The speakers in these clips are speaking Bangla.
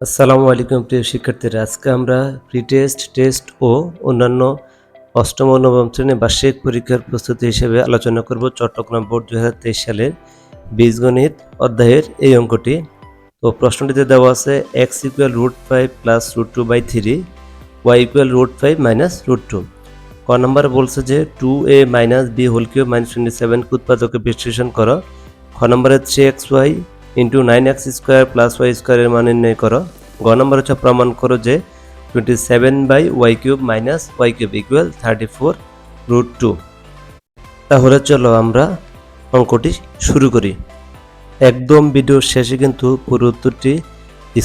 আসসালামু আলাইকুম প্রিয় শিক্ষার্থীরা। আজকে আমরা প্রি টেস্ট টেস্ট ও অন্যান্য অষ্টম ও নবম শ্রেণির বার্ষিক পরীক্ষার প্রস্তুতি হিসেবে আলোচনা করব চট্টগ্রাম বোর্ড দু হাজার তেইশ সালের বীজগণিত অধ্যায়ের এই অঙ্কটি। তো প্রশ্নটিতে দেওয়া আছে X equal root five plus root two by three Y equal root five minus root two ক নম্বর বলছে যে two A minus B whole cube minus twenty seven উৎপাদকে বিশ্লেষণ করো। খ নম্বরে three X Y into nine X square plus Y স্কোয়ারের মান নির্ণয় করো। গ নম্বর হচ্ছে প্রমাণ করো যে twenty seven by Y cube minus Y cube equal thirty four root two তাহলে চলো আমরা অঙ্কটি শুরু করি। একদম ভিডিওর শেষে কিন্তু পুরো উত্তরটি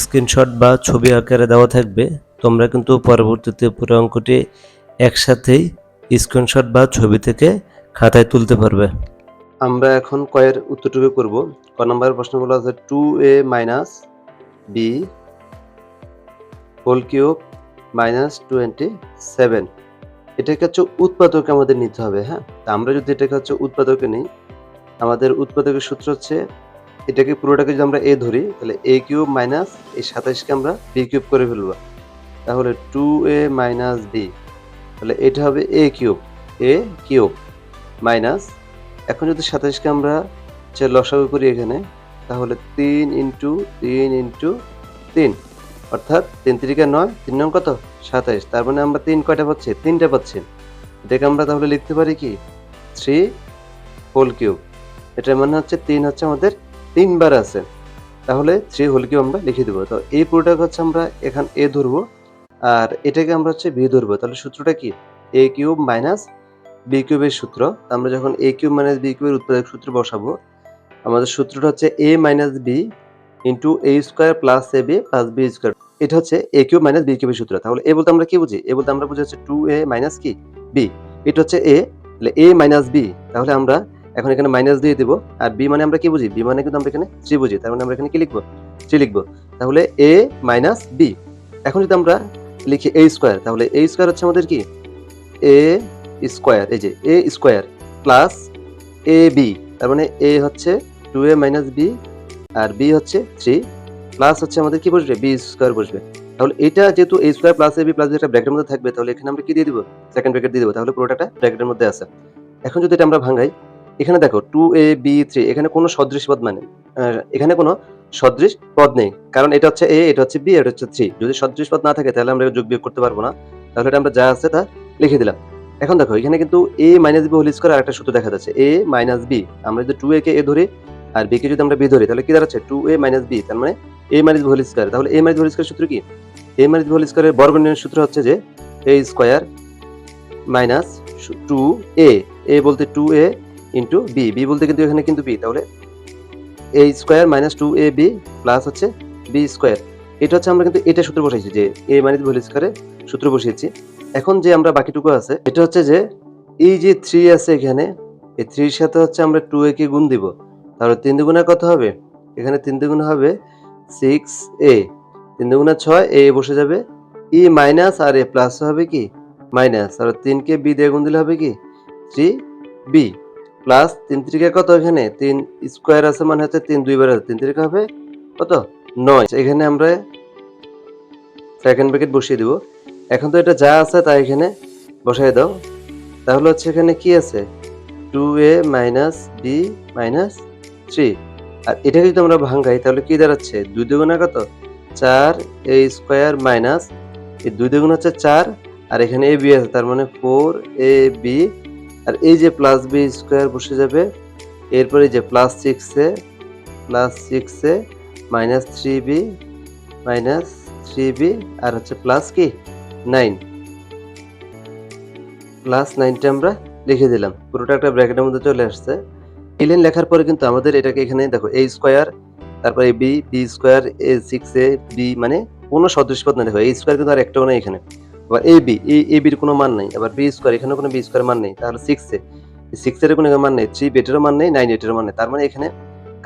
স্ক্রিনশট বা ছবি আকারে দেওয়া থাকবে। তোমরা কিন্তু পরবর্তীতে পুরো অঙ্কটি একসাথেই স্ক্রিনশট বা ছবি থেকে খাতায় তুলতে পারবে। আমরা এখন কয়ের উত্তরটুকু করব। ক নম্বরের প্রশ্নগুলো আছে two A minus B whole cube minus twenty seven এটাকে হচ্ছে উৎপাদক আমাদের নিতে হবে হ্যাঁ? তা আমরা যদি এটাকে হচ্ছে উৎপাদকে নিই, আমাদের উৎপাদকের সূত্র হচ্ছে, এটাকে পুরোটাকে যদি আমরা এ ধরি, তাহলে এ কিউব মাইনাস এই সাতাইশকে আমরা বি কিউব করে ফেলব। তাহলে টু এ মাইনাস বি তাহলে এটা হবে A cube A cube minus এখন যদি সাতাইশকে আমরা যে লসাগু করি এখানে, তাহলে তিন ইন্টু তিন ইন্টু তিন, অর্থাৎ তিন তিরিকা নয়, তিন নং কত? সাতাইশ, তার মানে আমরা তিন কয়টা পাচ্ছি? তিনটা পাচ্ছি। এটাকে আমরা তাহলে লিখতে পারি কি? Three whole cube. এটার মানে হচ্ছে তিন হচ্ছে আমাদের তিনবার আছে। তাহলে থ্রি হোল কিউব আমরা লিখে দেবো। তো এই পুরোটাকে হচ্ছে আমরা এখান এ ধরবো, আর এটাকে আমরা হচ্ছে বি ধরবো। তাহলে সূত্রটা কি? এ কিউব মাইনাস বি কিউবের সূত্র। আমরা যখন এ কিউব মাইনাস বি কিউবের উৎপাদক সূত্র বসাবো আমাদের সূত্রটা হচ্ছে A minus B into A square plus A B plus B square এটা হচ্ছে এ কিউব মাইনাস বি কিউবের সূত্র। তাহলে এ বলতে আমরা কি বুঝি? এ বলতে আমরা বুঝি হচ্ছে টু এ মাইনাস কি? বি এটা হচ্ছে এ তাহলে এ মাইনাস বি তাহলে আমরা এখন এখানে মাইনাস দিয়ে দেবো। আর বি মানে আমরা কি বুঝি? বি মানে কিন্তু আমরা এখানে থ্রি বুঝি। তার মানে আমরা এখানে কি লিখব? থ্রি লিখব। তাহলে এ মাইনাস বি এখন যদি আমরা লিখি এ স্কোয়ার তাহলে এ স্কোয়ার হচ্ছে আমাদের কি? এ স্কোয়ার এই যে A square plus A B তার মানে এ হচ্ছে টু এ মাইনাস বি আর বি হচ্ছে থ্রি প্লাস হচ্ছে আমাদের কি বসবে? বি স্কোয়ার বসবে। তাহলে এটা যেহেতু A square plus A B plus একটা ব্র্যাকেটের মধ্যে থাকবে, তাহলে এখানে আমরা কি দিয়ে দিব? সেকেন্ড ব্র্যাকেট দিয়ে দেবো। তাহলে পুরোটা ব্র্যাকেটের মধ্যে আছে। এখন যদি এটা আমরা ভাঙাই, এখানে দেখো টু এ বি থ্রি এখানে কোনো সদৃশ পদ মানে এখানে কোনো সদৃশ পদ নেই। কারণ এটা হচ্ছে এ এটা হচ্ছে বি এটা হচ্ছে থ্রি যদি সদৃশ পদ না থাকে, তাহলে আমরা যোগ বিয়োগ করতে পারব না। তাহলে এটা আমরা যা আছে তা লিখে দিলাম। এখন দেখো, এখানে কিন্তু A minus B whole square আরেকটা সূত্র দেখা যাচ্ছে। এ মাইনাস বি আমরা যদি টু এ কে এ ধরি আর বি কে যদি আমরা বি ধরি, তাহলে কি দাঁড়াচ্ছে? টু এ মাইনাস বি তার মানে এ মাইনাস হোল স্কোয়ার তাহলে এ মাইনাস হোল স্কোয়ার সূত্র কি? এ মাইনাস হোল স্কোয়ারের বর্গ নির্ণয়ের সূত্র হচ্ছে যে A square minus two A A বলতে two A into B B বলতে কিন্তু এখানে কিন্তু বি তাহলে A square minus two A B plus হচ্ছে বি স্কোয়ার এটা হচ্ছে আমরা কিন্তু এটা সূত্র বসাইছি যে এ মাইনাস হোল স্কোয়ারে সূত্র বসিয়েছি। এখন যে আমরা বাকিটুকু আছে, এটা হচ্ছে যে এই যে থ্রি আছে এখানে, এই থ্রির সাথে হচ্ছে আমরা টু এ কে গুণ দিব। তাহলে তিন দুগুণে কত হবে? এখানে তিন দুগুণে হবে সিক্স এ তিন দুগুণে ছয় এ বসে যাবে। ই মাইনাস আর এ প্লাস হবে কি? মাইনাস আর তিনকে বি দিয়ে গুণ দিলে হবে কি? থ্রি বি প্লাস তিন তিরিকা কত এখানে? তিন স্কোয়ার আছে মানে হচ্ছে তিন দুইবার আছে। তিন তিরিকা হবে কত? নয়। এখানে আমরা সেকেন্ড ব্র্যাকেট বসিয়ে দিব। এখন তো এটা যা আছে তা এখানে বসাই দাও। তাহলে হচ্ছে এখানে কি আছে? Two A minus B minus three আর এটাকে যদি আমরা ভাঙ্গাই, তাহলে কি দাঁড়াচ্ছে? দুই দুগুণা কত? চার এ স্কোয়ার মাইনাস, এই দুই দুগুণ হচ্ছে চার, আর এখানে এ বি আছে, তার মানে ফোর এ বি। আর এই যে প্লাস বি স্কোয়ার বসে যাবে, এরপরে যে প্লাস সিক্সে প্লাস সিক্সে minus three B minus three B আর হচ্ছে প্লাস কি? নাইন প্লাস নাইনটা আমরা লিখে দিলাম। পুরোটা একটা ব্র্যাকেটের মধ্যে চলে আসছে। এই লেখার পরে কিন্তু আমাদের এটাকে এখানে দেখো এ স্কোয়ার তারপরে B B square A six A B মানে কোনো সদৃশপদ না দেখো এই স্কোয়ার কিন্তু আর একটাও নেই এখানে। আবার এ বি এ বির কোনো মান নেই। আবার বি স্কোয়ার এখানে কোনো বি স্কোয়ার মান নেই। তাহলে সিক্স এ সিক্স এর কোনো মান নেই থ্রি বেটেরও মান নেই নাইন এটেরও মান নেই। তার মানে এখানে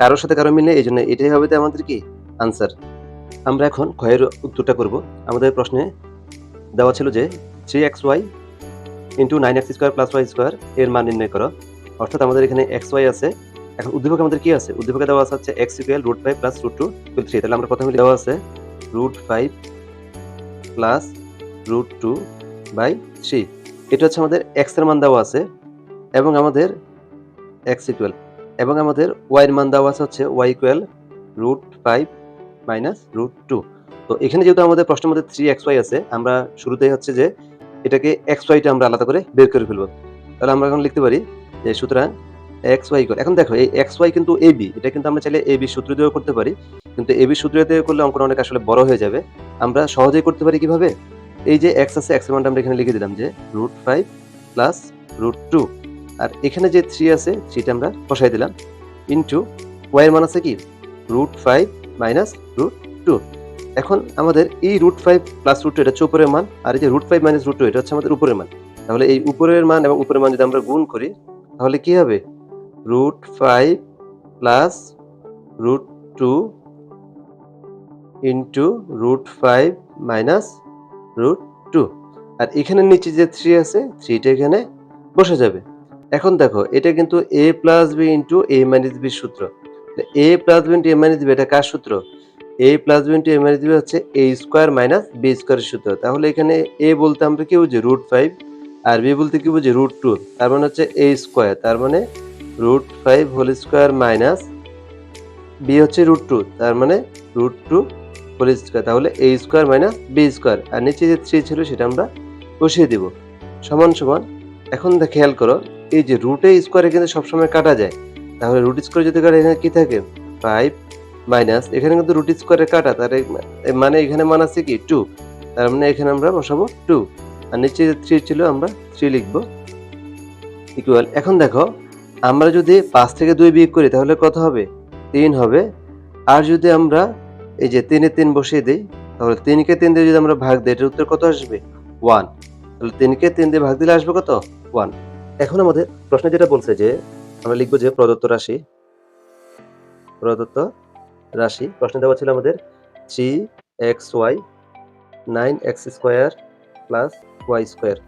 কারোর সাথে কারও মিলে এই জন্য এটাই হবে আমাদের কি? আনসার আমরা এখন ক্ষয়ের উত্তরটা করব। আমাদের প্রশ্নে দেওয়া ছিল যে three X Y into nine X square plus Y square এর মান নির্ণয় করো। অর্থাৎ আমাদের এখানে এক্স ওয়াই আছে। এখন উদ্দীপক আমাদের কি আছে? উদ্দীপকে দেওয়া আছে হচ্ছে X equal root five plus root two equal three তাহলে আমরা প্রথমে দেওয়া আছে root five plus root two by three এটা হচ্ছে আমাদের এক্সের মান দেওয়া আছে এবং আমাদের এক্স ইকুয়াল এবং আমাদের ওয়াই এর মান দেওয়া আছে হচ্ছে Y equal root five minus root two তো এখানে যেহেতু আমাদের প্রশ্নের মধ্যে থ্রি এক্স ওয়াই আছে, আমরা শুরুতেই হচ্ছে যে এটাকে এক্স ওয়াইটা আমরা আলাদা করে বের করে ফেলব। তাহলে আমরা এখন লিখতে পারি সুতরাং এক্স ওয়াই এখন দেখো, এই এক্স ওয়াই কিন্তু এ বি এটা কিন্তু আমরা চাইলে এ বি সূত্র দিয়েও করতে পারি, কিন্তু এ বি সূত্র দিয়ে করলে অঙ্কটা অনেক আসলে বড় হয়ে যাবে। আমরা সহজেই করতে পারি কীভাবে? এই যে এক্স আছে এক্সের মানটা আমরা এখানে লিখে দিলাম যে root five plus root two আর এখানে যে থ্রি আছে থ্রিটা আমরা বসাই দিলাম। ইন্টু ওয়াই এর মান আছে কি? Root five minus root two এখন আমাদের এই root five plus root two এটা হচ্ছে উপরের মান, আর এই যে root five minus root two এটা হচ্ছে আমাদের উপরের মান। তাহলে এই উপরের মান এবং উপরের মান যদি আমরা গুণ করি তাহলে কি হবে? Root five plus root two into root five minus root two আর এখানে নিচে যে থ্রি আছে থ্রিটা এখানে বসে যাবে। এখন দেখো, এটা কিন্তু A plus B into A minus B সূত্র। A plus B into A minus B এটা কার সূত্র? A plus B into A minus B হচ্ছে এ স্কোয়ার মাইনাস বি স্কোয়ারের সূত্র। তাহলে এখানে এ বলতে আমরা কি বুঝি? রুট ফাইভ আর বি বলতে কি বুঝি? রুট টু তার মানে হচ্ছে এ স্কোয়ার তার মানে root five whole square minus B হচ্ছে রুট টু তার মানে রুট টু হোল স্কোয়ার তাহলে A square minus B square আর নিচে যে থ্রি ছিল সেটা আমরা বসিয়ে দিব। সমান সমান, এখন খেয়াল করো, এই যে রুটে স্কোয়ারে কিন্তু সবসময় কাটা যায়। তাহলে রুট স্কোয়ার যদি কাটে, এখানে কী থাকে? ফাইভ মাইনাস এখানে কিন্তু রুট স্কোয়ারে কাটা। তার মানে এখানে মান আছে কি? টু তার মানে এখানে আমরা বসাবো টু আর নিচে থ্রি ছিল আমরা থ্রি লিখব ইকুয়াল এখন দেখো, আমরা যদি পাঁচ থেকে দুই বিয়োগ করি, তাহলে কত হবে? তিন হবে। আর যদি আমরা এই যে তিনে তিন বসিয়ে দিই, তাহলে তিনকে তিন দিয়ে যদি আমরা ভাগ দিই, এটার উত্তর কত আসবে? ওয়ান। তাহলে তিনকে তিন দিয়ে ভাগ দিলে আসবে কত? ওয়ান। এখন আমাদের প্রশ্নে যেটা বলছে যে, আমরা লিখব যে প্রদত্ত রাশি। প্রদত্ত রাশি। প্রশ্নে দেওয়া ছিল আমাদের three X Y nine X square plus Y square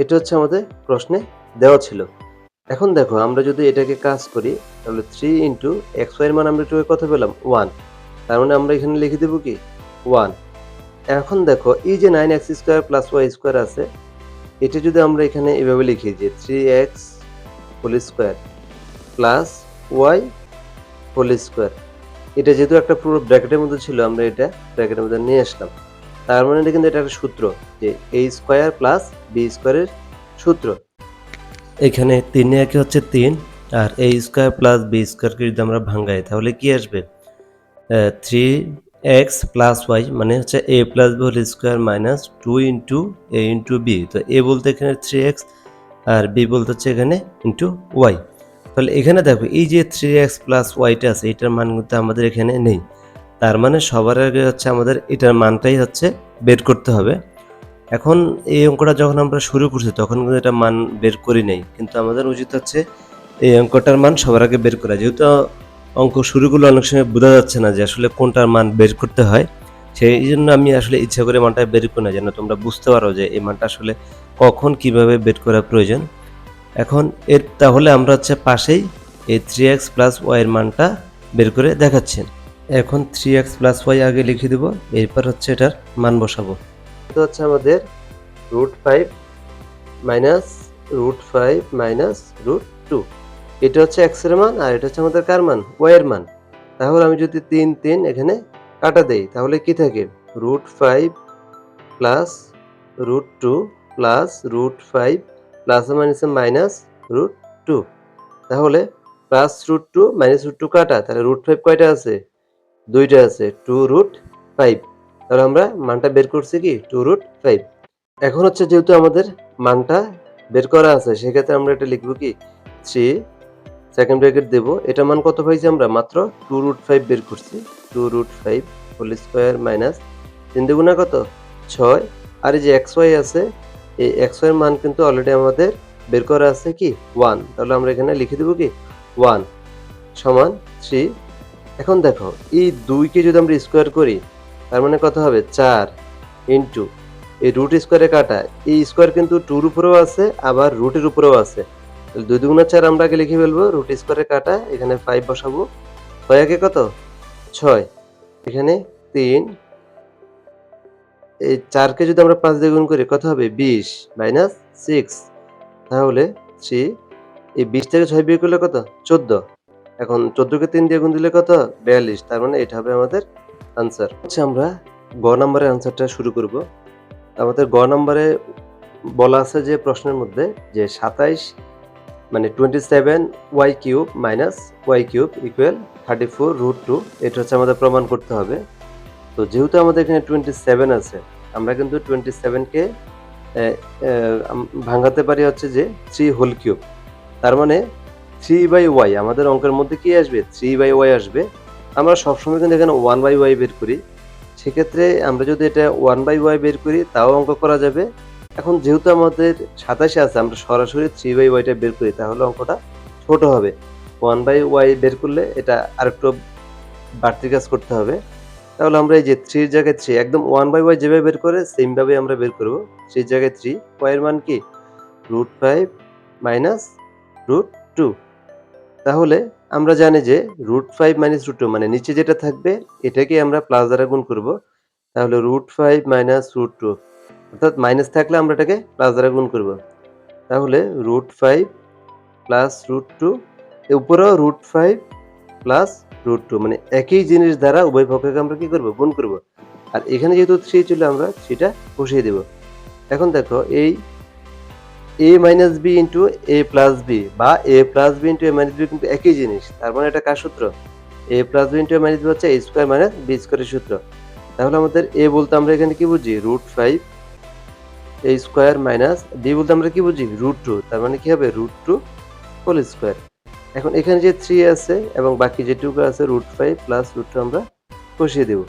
এটা হচ্ছে আমাদের প্রশ্নে দেওয়া ছিল। এখন দেখো, আমরা যদি এটাকে কাজ করি, তাহলে থ্রি ইন্টু এক্স ওয়াই এর মান আমরা একটু কত পেলাম ওয়ান তার মানে আমরা এখানে লিখে দেবো কি? ওয়ান এখন দেখো, এই যে nine X square plus Y square আছে, এটা যদি আমরা এখানে এভাবে লিখি যে three X whole square plus Y whole square এটা যেহেতু একটা পুরো ব্র্যাকেটের মধ্যে ছিল, আমরা এটা ব্র্যাকেটের মধ্যে নিয়ে আসলাম। তার মানে এটা কিন্তু এটা একটা সূত্র যে এ স্কোয়ার প্লাস বি স্কোয়ারের সূত্র। এখানে তিনে একে হচ্ছে তিন আর এ স্কোয়ার প্লাস বি স্কোয়ারকে যদি আমরা ভাঙ্গাই, তাহলে কি আসবে? থ্রি এক্স প্লাস ওয়াই মানে হচ্ছে a plus b whole square minus two into a into b তো এ বলতে এখানে থ্রি এক্স আর বি বলতে হচ্ছে এখানে ইন্টু ওয়াই তাহলে এখানে দেখো, এই যে থ্রি এক্স প্লাস ওয়াইটা আছে, এটার মান কিন্তু আমাদের এখানে নেই। তার মানে সবার আগে হচ্ছে আমাদের এটার মানটাই হচ্ছে বের করতে হবে। এখন এই অঙ্কটা যখন আমরা শুরু করছি তখন কিন্তু এটা মান বের করি নাই। কিন্তু আমাদের উচিত হচ্ছে এই অঙ্কটার মান সবার আগে বের করা। যেহেতু অঙ্ক শুরুগুলো অনেক সময় বোঝা যাচ্ছে না যে আসলে কোনটার মান বের করতে হয় সেই জন্য আমি আসলে ইচ্ছা করে মানটা বের করি না, যেন তোমরা বুঝতে পারো যে এই মানটা আসলে কখন কীভাবে বের করা প্রয়োজন। এখন এর তাহলে আমরা হচ্ছে পাশেই এই থ্রি এক্স প্লাস ওয়াইয়ের মানটা বের করে দেখাচ্ছেন এখন থ্রি এক্স প্লাস ওয়াই আগে লিখে দিব, এরপর হচ্ছে এটার মান বসাবো। এটা হচ্ছে আমাদের root five minus root five minus root two এটা হচ্ছে এক্সের মান আর এটা হচ্ছে আমাদের কার মান? ওয়াই এর মান। তাহলে আমি যদি তিন তিন এখানে কাটা দেই, তাহলে কি থাকে? Root five plus root two plus root five plus minus minus root two তাহলে plus root two minus root two কাটা, তাহলে রুট ফাইভ কয়টা আছে? দুইটা আছে টু রুট ফাইভ তাহলে আমরা মানটা বের করছি কি? টু রুট ফাইভ এখন হচ্ছে যেহেতু আমাদের মানটা বের করা আছে, সেক্ষেত্রে আমরা এটা লিখব কি? থ্রি সেকেন্ড ব্র্যাকেট দেবো। এটা মান কত পাইছি আমরা? মাত্র টু রুট ফাইভ বের করছি। Two root five whole square minus তিন দুগুণা কত? ছয়। আর এই যে এক্স ওয়াই আছে, এই এক্স ওয়াই মান কিন্তু অলরেডি আমাদের বের করা আছে কি? ওয়ান তাহলে আমরা এখানে লিখে দেবো কি? ওয়ান সমান থ্রি এখন দেখো, এই দুইকে যদি আমরা স্কোয়ার করি, তার মানে কত হবে? চার ইন্টু এই রুট স্কোয়ারে কাটা, এই স্কোয়ার কিন্তু টুর উপরেও আছে, আবার রুটের উপরেও আছে। দুই দুগুণা চার আমরা আগে লিখে ফেলব রুট স্কোয়ারে কাটা, এখানে ফাইভ বসাবো। ছয় আগে কত? ছয়। এখানে তিন। এই চারকে যদি আমরা পাঁচ দিয়ে গুণ করি, কত হবে? বিশ মাইনাস সিক্স তাহলে থ্রি এই বিশ থেকে ছয় বিয়ে করলে কত? চোদ্দ। এখন চোদ্দকে তিন দিয়ে গুণ দিলে কত? বিয়াল্লিশ। তার মানে এটা হবে আমাদের আনসার হচ্ছে আমরা গ নম্বরের আনসারটা শুরু করব। আমাদের গ নম্বরে বলা আছে যে প্রশ্নের মধ্যে যে সাতাইশ মানে twenty seven y cube minus y cube equal thirty four root two এটা হচ্ছে আমাদের প্রমাণ করতে হবে। তো যেহেতু আমাদের এখানে টোয়েন্টি সেভেন আছে, আমরা কিন্তু টোয়েন্টি সেভেনকে ভাঙাতে পারি হচ্ছে যে থ্রি হোল কিউব তার মানে থ্রি বাই ওয়াই আমাদের অঙ্কের মধ্যে কি আসবে? থ্রি বাই ওয়াই আসবে। আমরা সবসময় কিন্তু এখানে ওয়ান বাই ওয়াই বের করি। সেক্ষেত্রে আমরা যদি এটা ওয়ান বাই ওয়াই বের করি, তাও অঙ্ক করা যাবে। এখন যেহেতু আমাদের সাতাশে আছে, আমরা সরাসরি থ্রি বাই ওয়াইটা বের করি, তাহলে অঙ্কটা ছোট হবে। ওয়ান বাই ওয়াই বের করলে এটা আরেকটু বাড়তি কাজ করতে হবে। তাহলে আমরা এই যে থ্রির জায়গায় থ্রি একদম ওয়ান বাই ওয়াই যেভাবে বের করে সেমভাবে আমরা বের করব। থ্রির জায়গায় থ্রি ওয়াইয়ের মান কি? Root five minus root two তাহলে আমরা জানি যে root five minus root two মানে নিচে যেটা থাকবে, এটাকে আমরা প্লাস দ্বারা গুণ করব। তাহলে root five minus root two অর্থাৎ মাইনাস থাকলে আমরা এটাকে প্লাস দ্বারা গুণ করব। তাহলে root five plus root two উপরেও root five plus root two মানে একই জিনিস দ্বারা উভয় পক্ষকে আমরা কি করব? গুণ করব। আর এখানে যেহেতু থ্রি ছিল আমরা থ্রিটা বসিয়ে দেব। এখন দেখো, এই a minus b into a plus b বা a plus b into a minus b কিন্তু একই জিনিস। তার মানে এটা কার সূত্র? A plus b into a minus b হচ্ছে এ স্কোয়ার মাইনাস বি স্কোয়ারের সূত্র। তাহলে আমাদের এ বলতে আমরা এখানে কি বুঝি? Root five a square minus b বলতে আমরা কি বুঝি? রুট টু তার মানে কি হবে? রুট টু হোল স্কোয়ার এখন এখানে যে থ্রি আছে এবং বাকি যেটুকু আছে root five plus root two আমরা বসিয়ে দেব।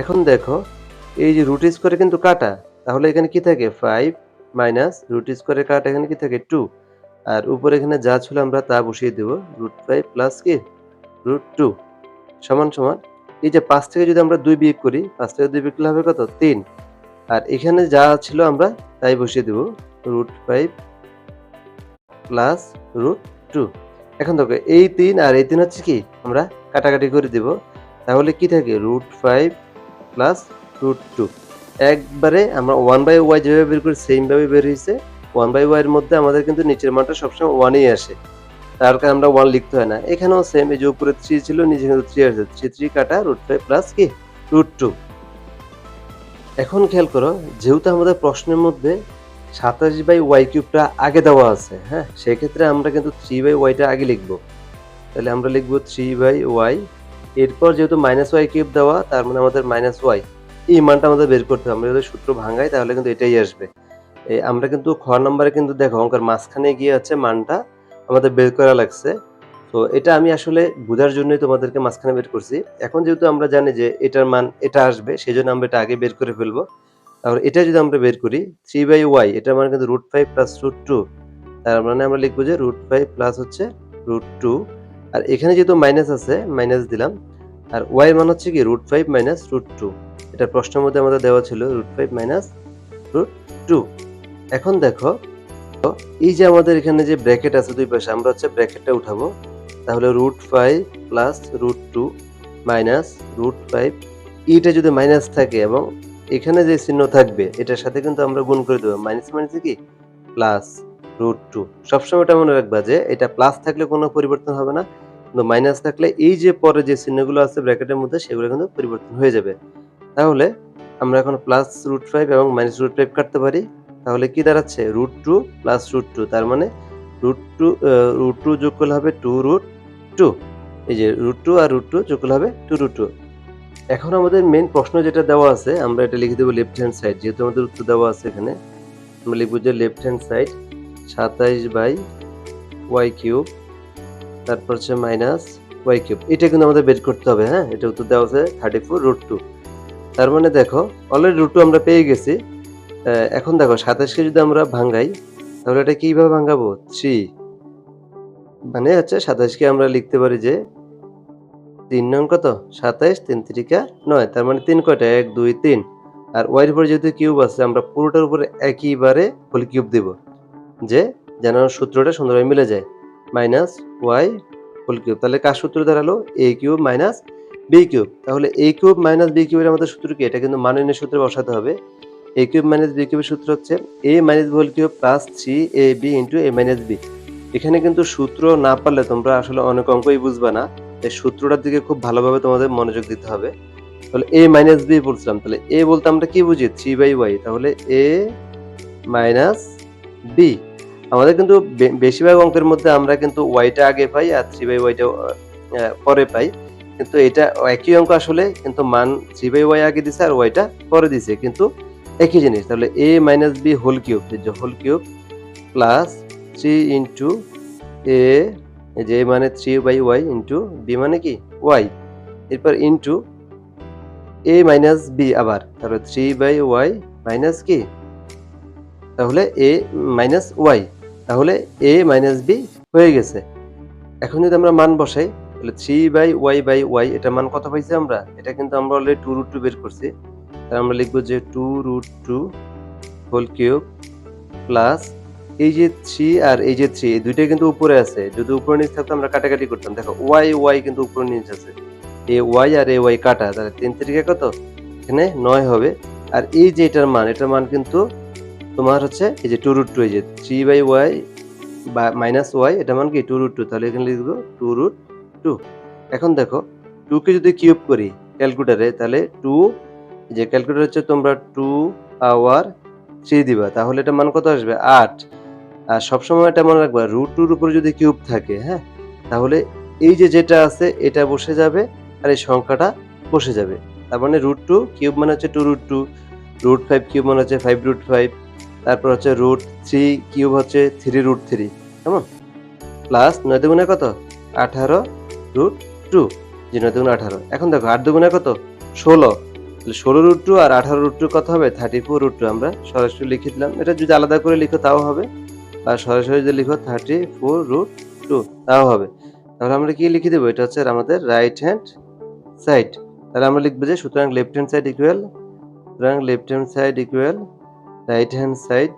এখন দেখো, এই যে রুট স্কোয়ারে কিন্তু কাটা, তাহলে এখানে কি থাকে? ফাইভ মাইনাস রুট স্কোয়ারের কাটা এখানে কি থাকে? টু আর উপরে এখানে যা ছিল আমরা তা বসিয়ে দেব। রুট ফাইভ প্লাস কি? রুট টু সমান সমান। এই যে পাঁচ থেকে যদি আমরা দুই বিয়োগ করি, পাঁচ থেকে দুই বিয়োগ করলে হবে কত? তিন। আর এখানে যা ছিল আমরা তাই বসিয়ে দেব। Root five plus root two এখন দেখো, এই তিন আর এই তিন হচ্ছে কি? আমরা কাটাকাটি করে দিব। তাহলে কি থাকে? Root five plus root two একবারে আমরা ওয়ান বাই ওয়াই যেভাবে বের করি সেমভাবে বের হয়েছে ওয়ান বাই ওয়াইয়ের মধ্যে আমাদের কিন্তু নিচের মানটা সবসময় ওয়ানই আসে। তার কারণে আমরা ওয়ান লিখতে হয় না। এখানেও সেম এই যে উপরে থ্রি ছিল, নিচে কিন্তু থ্রি আসে। থ্রি থ্রি কাটা রুট ফাইভ প্লাস কি? রুট টু এখন খেয়াল করো, যেহেতু আমাদের প্রশ্নের মধ্যে সাতাশ বাই ওয়াই কিউবটা আগে দেওয়া আছে হ্যাঁ? সেক্ষেত্রে আমরা কিন্তু থ্রি বাই ওয়াইটা আগে লিখব। তাহলে আমরা লিখব থ্রি বাই ওয়াই এরপর যেহেতু মাইনাস ওয়াই কিউব দেওয়া, তার মানে আমাদের মাইনাস ওয়াই এই মানটা আমাদের বের করতে হবে। আমরা যদি সূত্র ভাঙাই, তাহলে কিন্তু এটাই আসবে। আমরা কিন্তু খ নম্বরে কিন্তু দেখো, অঙ্কের মাঝখানে গিয়ে আছে মানটা আমাদের বের করা লাগছে। তো এটা আমি আসলে বোঝার জন্যই তোমাদেরকে মাঝখানে বের করছি। এখন যেহেতু আমরা জানি যে এটার মান, এটা আসবে সেই জন্য আমরা এটা আগে বের করে ফেলব। তাহলে এটা যদি আমরা বের করি থ্রি বাই ওয়াই এটার মানে কিন্তু root five plus root two তার মানে আমরা লিখব যে রুট ফাইভ প্লাস হচ্ছে রুট টু আর এখানে যেহেতু মাইনাস আছে মাইনাস দিলাম আর ওয়াই মান হচ্ছে কি root five minus root two এটা প্রশ্নের মধ্যে আমাদের দেওয়া ছিল root five minus root two এখন দেখো, এই যে আমাদের এখানে যে ব্র্যাকেট আছে দুই পাশে, আমরা হচ্ছে ব্র্যাকেটটা উঠাবো। তাহলে root five plus root two minus root five ইটা যদি মাইনাস থাকে এবং এখানে যে চিহ্ন থাকবে, এটার সাথে কিন্তু আমরা গুণ করে দেবো। মাইনাস মাইনাস কি? প্লাস রুট টু সবসময় এটা মনে রাখবা যে এটা প্লাস থাকলে কোনো পরিবর্তন হবে না। কিন্তু মাইনাস থাকলে এই যে পরে যে চিহ্নগুলো আছে ব্র্যাকেটের মধ্যে, সেগুলো কিন্তু পরিবর্তন হয়ে যাবে। তাহলে আমরা এখন প্লাস রুট ফাইভ এবং মাইনাস রুট ফাইভ কাটতে পারি। তাহলে কি দাঁড়াচ্ছে? Root two plus root two তার মানে রুট টু রুট টু যোগ করলে হবে টু রুট টু এই যে রুট টু আর রুট টু যোগ করলে হবে টু রুট টু এখন আমাদের মেন প্রশ্ন যেটা দেওয়া আছে, আমরা এটা লিখে দেবো লেফট হ্যান্ড সাইড যেহেতু আমাদের উত্তর দেওয়া আছে এখানে। আমরা লিখব যে লেফট হ্যান্ড সাইড সাতাইশ বাই ওয়াই কিউব তারপর হচ্ছে মাইনাস ওয়াই কিউব এটা কিন্তু আমাদের বের করতে হবে হ্যাঁ? এটা উত্তর দেওয়া আছে থার্টি ফোর রুট টু তার মানে দেখো অলরেডি রুট টু আমরা পেয়ে গেছি। এখন দেখো, সাতাশকে যদি আমরা ভাঙ্গাই তাহলে এটা কীভাবে ভাঙ্গাবো থ্রি মানে হচ্ছে সাতাশকে আমরা লিখতে পারি যে তিন নং কত? সাতাইশ তিন তিরিকা নয়। তার মানে তিন কয়টা? এক, দুই, তিন। আর ওয়াইয়ের উপরে যেহেতু কিউব আছে, আমরা পুরোটার উপরে একইবারে ফুল কিউব দিব, যে যেন সূত্রটা সুন্দরভাবে মিলে যায়। Minus y full cube. তাহলে কার সূত্র দাঁড়াল? A cube minus b cube. তাহলে এ কিউব মাইনাস বি কিউবের আমাদের সূত্র কি? এটা কিন্তু মাননীয় সূত্রে বসাতে হবে। এ কিউব মাইনাস বি কিউবের সূত্র হচ্ছে a minus whole cube plus three a b into a minus b. এখানে কিন্তু সূত্র না পারলে তোমরা আসলে অনেক অঙ্কই বুঝবে না। এই সূত্রটার দিকে খুব ভালোভাবে তোমাদের মনোযোগ দিতে হবে। তাহলে এ মাইনাস বি বলছিলাম। তাহলে এ বলতে আমরা কি বুঝি? Three by y. তাহলে এ মাইনাস বি। আমাদের কিন্তু বেশিরভাগ অঙ্কের মধ্যে আমরা কিন্তু ওয়াইটা আগে পাই আর থ্রি বাই ওয়াইটা পরে পাই। কিন্তু এটা একই অঙ্ক আসলে কিন্তু মান থ্রি বাই ওয়াই আগে দিছে আর ওয়াইটা পরে দিছে। কিন্তু একই জিনিস, তাহলে a minus b whole cube যে whole cube plus three into a যে মানে three by y into b মানে কি? ওয়াই এরপর ইন্টু এ মাইনাস বি আবার, তাহলে থ্রি বাই ওয়াই মাইনাস কি? তাহলে এ মাইনাস ওয়াই তাহলে এ মাইনাস বি হয়ে গেছে। এখন যদি আমরা মান বসাই, তাহলে three by y by y এটা মান কত পাইছি আমরা? এটা কিন্তু আমরা অলরেডি টু রুট টু বের করছি। তাহলে আমরা লিখব যে two root two whole cube plus এই যে থ্রি আর এই যে থ্রি এই দুইটাই কিন্তু উপরে আছে। যদি উপরে নিচ থাকতো আমরা কাটাকাটি করতাম। দেখো ওয়াই ওয়াই কিন্তু উপরে নিচ আছে। A Y R A Y কাটা, তাহলে তিন তিরিকে কত? এখানে নয় হবে। আর এই যে এটার মান এটার মান কিন্তু তোমার হচ্ছে এই যে টু রুট টু এই যে থ্রি বাই ওয়াই বা মাইনাস ওয়াই এটা মান কি টু রুট টু তাহলে এখানে লিখব টু রুট টু এখন দেখো টুকে যদি কিউব করি ক্যালকুলেটারে তাহলে টু যে ক্যালকুলেটার হচ্ছে তোমরা টু পাওয়ার থ্রি দিবা। তাহলে এটা মান কত আসবে? আট। আর সবসময় এটা মনে রাখবা রুট টুর উপরে যদি কিউব থাকে হ্যাঁ? তাহলে এই যে যেটা আছে, এটা বসে যাবে আর এই সংখ্যাটা বসে যাবে। তার মানে রুট টু কিউব মানে হচ্ছে two root two root five cube মানে হচ্ছে ফাইভ রুট ফাইভ তারপর হচ্ছে রুট থ্রি কিউব হচ্ছে থ্রি রুট থ্রি কেমন? প্লাস নয় দুগুণে কত? আঠারো রুট টু যে নয় দুগুণে আঠারো। এখন দেখো, আট দুগুণে কত? ষোলো। তাহলে ষোলো রুট টু আর আঠারো রুট টু কত হবে? থার্টি ফোর রুট টু আমরা সরাসরি লিখে দিলাম। এটা যদি আলাদা করে লিখো, তাও হবে। আর সরাসরি যদি লিখো থার্টি ফোর রুট টু তাও হবে। তাহলে আমরা কি লিখে দেবো? এটা হচ্ছে আমাদের রাইট হ্যান্ড সাইড তাহলে আমরা লিখব যে, সুতরাং লেফট হ্যান্ড সাইড ইকুয়াল সুতরাং left hand side equal right hand side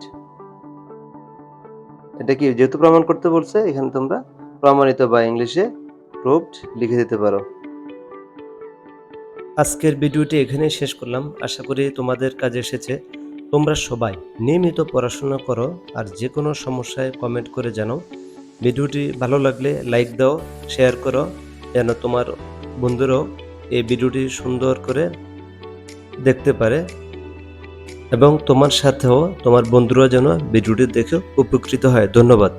এটা কি যেহেতু প্রমাণ করতে বলছে, এখানে তোমরা প্রমাণিত বা ইংলিশে প্রুভড লিখে দিতে পারো। আজকের ভিডিওটি এখানেই শেষ করলাম। আশা করি তোমাদের কাজে এসেছে। তোমরা সবাই নিয়মিত পড়াশোনা করো আর যে কোনো সমস্যায় কমেন্ট করে জানাও। ভিডিওটি ভালো লাগলে লাইক দাও শেয়ার করো, যেন তোমার বন্ধুরাও এই ভিডিওটি সুন্দর করে দেখতে পারে। এবং তোমার সাথেও তোমার বন্ধুরা যেন ভিডিওটি দেখে উপকৃত হয়। ধন্যবাদ।